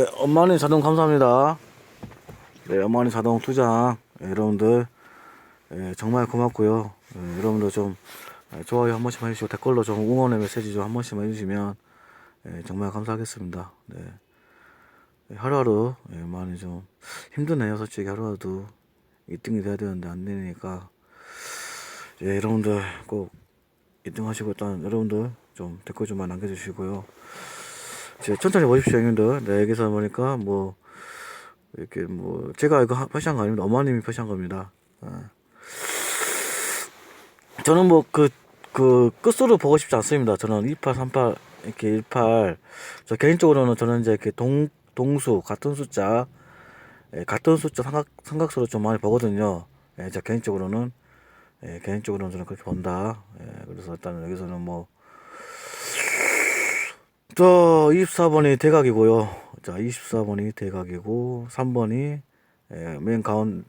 네, 엄마님 자동 감사합니다. 네, 엄마님 자동 투장 네, 여러분들 예, 정말 고맙고요. 예, 여러분들 좀 예, 좋아요 한 번씩만 해주시고 댓글로 좀 응원의 메시지 좀 한 번씩만 해주시면 예, 정말 감사하겠습니다. 네. 예, 하루하루 예, 많이 좀 힘드네요. 솔직히 하루하루 2등이 돼야 되는데 안 되니까 예, 여러분들 꼭 2등 하시고 일단 여러분들 좀 댓글 좀만 남겨주시고요. 이제 천천히 보십시오, 형님들. 네, 여기서 보니까 뭐 이렇게 뭐 제가 이거 하- 표시한 거 아닙니다. 어머님이 표시한 겁니다. 아. 저는 뭐그그 끝으로 보고 싶지 않습니다. 저는 28, 38 이렇게 18. 저 개인적으로는 저는 이제 이렇게 동 동수 같은 숫자 예, 같은 숫자 삼각 삼각수로 좀 많이 보거든요. 예, 저 개인적으로는 예, 개인적으로는 저는 그렇게 본다. 예, 그래서 일단 여기서는 뭐 저 24번이 대각이고요. 자, 24번이 대각이고 3번이 예, 맨 가운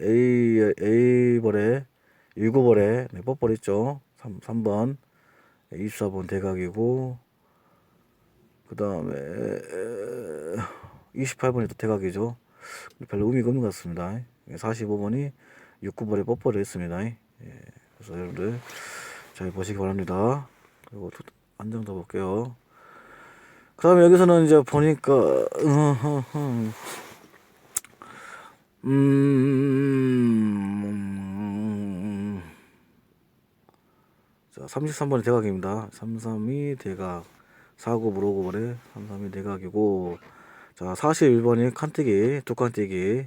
A A 벌에 19벌에 네, 뽀뽀 있죠. 3, 3번 24번 대각이고 그다음에 28번이 또 대각이죠. 별로 의미가 없는 것 같습니다. 45번이 69번에 뽀뽀를 했습니다. 예, 그래서 여러분들 잘 보시기 바랍니다. 그리고 또 안정 더 볼게요. 그 다음에 여기서는 이제 보니까, 음, 자, 33번이 대각입니다. 33이 대각, 49 무로고벌에 33이 대각이고, 자, 41번이 칸뜨기, 두 칸뜨기,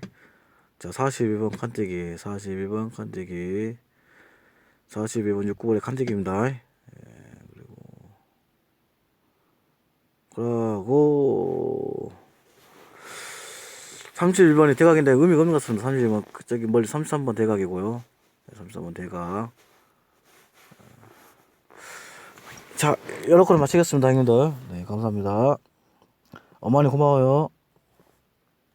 자, 41번 칸뜨기, 41번 칸뜨기, 42번 69번의 칸뜨기입니다. 그러고 31번이 대각인데 의미가 없는 것 같습니다. 31번 저기 멀리 33번 대각이고요. 33번 대각. 자, 여러 건 마치겠습니다, 형님들. 네, 감사합니다. 어머니 고마워요.